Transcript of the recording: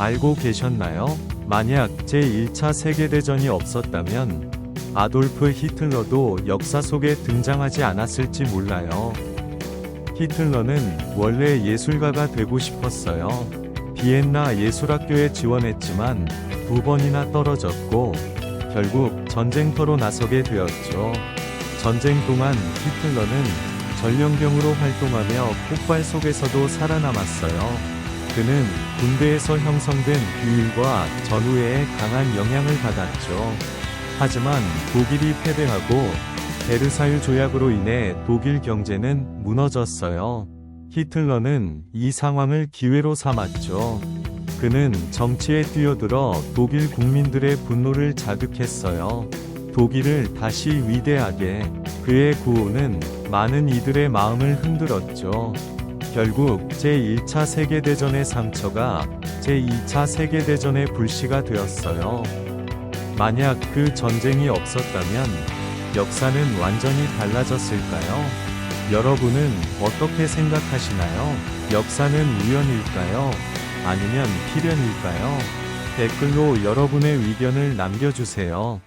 알고 계셨나요? 만약 제1차 세계대전이 없었다면 아돌프 히틀러도 역사 속에 등장하지 않았을지 몰라요. 히틀러는 원래 예술가가 되고 싶었어요. 비엔나 예술학교에 지원했지만 두 번이나 떨어졌고 결국 전쟁터로 나서게 되었죠. 전쟁 동안 히틀러는 전령병으로 활동하며 폭발 속에서도 살아남았어요. 그는 군대에서 형성된 비율과 전우회에 강한 영향을 받았죠. 하지만 독일이 패배하고 베르사유 조약으로 인해 독일 경제는 무너졌어요. 히틀러는 이 상황을 기회로 삼았죠. 그는 정치에 뛰어들어 독일 국민들의 분노를 자극했어요. 독일을 다시 위대하게 그의 구호는 많은 이들의 마음을 흔들었죠. 결국 제1차 세계대전의 상처가 제2차 세계대전의 불씨가 되었어요. 만약 그 전쟁이 없었다면 역사는 완전히 달라졌을까요? 여러분은 어떻게 생각하시나요? 역사는 우연일까요? 아니면 필연일까요? 댓글로 여러분의 의견을 남겨주세요.